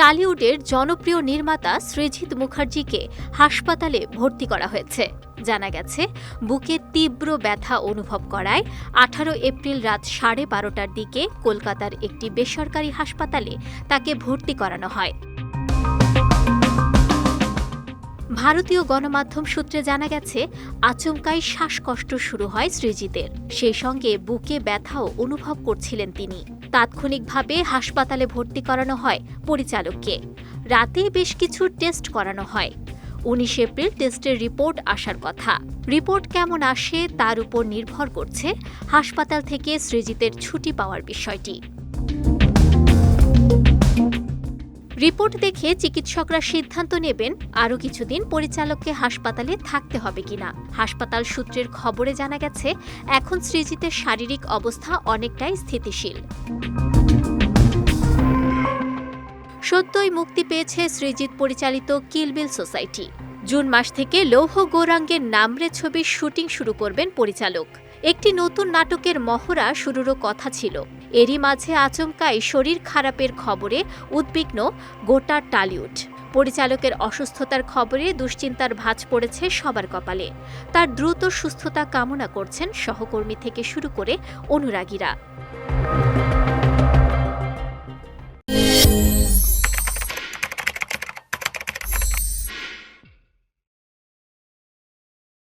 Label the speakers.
Speaker 1: টালিউডের জনপ্রিয় নির্মাতা সৃজিত মুখার্জিকে হাসপাতালে ভর্তি করা হয়েছে। জানা গেছে, বুকে তীব্র ব্যথা অনুভব করায় আঠারো এপ্রিল রাত সাড়ে বারোটার দিকে কলকাতার একটি বেসরকারি হাসপাতালে তাকে ভর্তি করানো হয়। ভারতীয় গণমাধ্যম সূত্রে জানা গেছে, আচমকাই শ্বাসকষ্ট শুরু হয় সৃজিতের সেই সঙ্গে বুকে ব্যথাও অনুভব করছিলেন তিনি। তাৎক্ষণিকভাবে হাসপাতালে ভর্তি করানো হয় পরিচালককে। রাতে বেশ কিছু টেস্ট করানো হয়। উনিশ এপ্রিল টেস্টের রিপোর্ট আসার কথা। রিপোর্ট কেমন আসে তার উপর নির্ভর করছে হাসপাতাল থেকে সৃজিতের ছুটি পাওয়ার বিষয়টি। রিপোর্ট দেখে চিকিৎসকরা সিদ্ধান্ত নেবেন আরও কিছুদিন পরিচালককে হাসপাতালে থাকতে হবে কিনা। হাসপাতাল সূত্রের খবরে জানা গেছে, এখন সৃজিতের শারীরিক অবস্থা অনেকটাই স্থিতিশীল। সদ্যই মুক্তি পেয়েছে সৃজিত পরিচালিত কিলবিল সোসাইটি। জুন মাস থেকে লৌহ গৌরাঙ্গের নামরে ছবির শুটিং শুরু করবেন পরিচালক। একটি নতুন নাটকের মহড়া শুরুরও কথা ছিল। এরই মাঝে আচমকাই শরীর খারাপের খবরে উদ্বিগ্ন গোটা টালিউড। পরিচালকের অসুস্থতার খবরে দুশ্চিন্তার ভাঁজ পড়েছে সবার কপালে। তার দ্রুত সুস্থতা কামনা করছেন সহকর্মী থেকে শুরু করে অনুরাগীরা।